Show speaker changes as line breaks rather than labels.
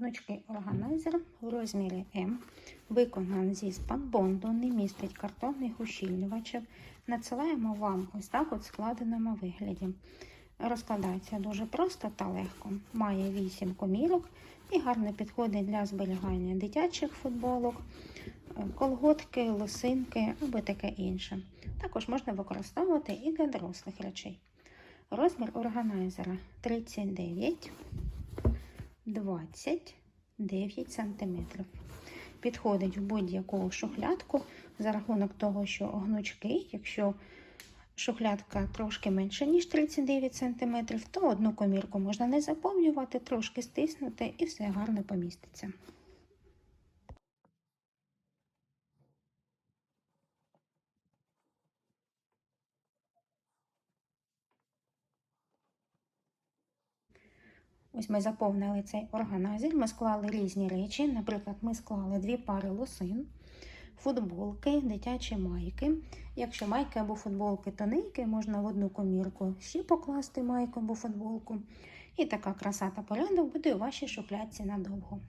гнучкий органайзер в розмірі М, виконаний зі спанбонду, не містить картонних ущільнювачів. Надсилаємо вам ось так от складеному вигляді. Розкладається дуже просто та легко. Має 8 комірок і гарно підходить для зберігання дитячих футболок, колготки, лосинки або таке інше. Також можна використовувати і для дорослих речей. Розмір органайзера 39 29 см. Підходить в будь-яку шухлядку за рахунок того, що гнучки, якщо шухлядка трошки менше, ніж 39 см, то одну комірку можна не заповнювати, трошки стиснути і все гарно поміститься. Ось ми заповнили цей органайзер, ми склали різні речі. Наприклад, ми склали дві пари лосин, футболки, дитячі майки. Якщо майки або футболки тоненькі, можна в одну комірку ще покласти майку або футболку. І така краса та порядок буде у вашій шухлядці надовго.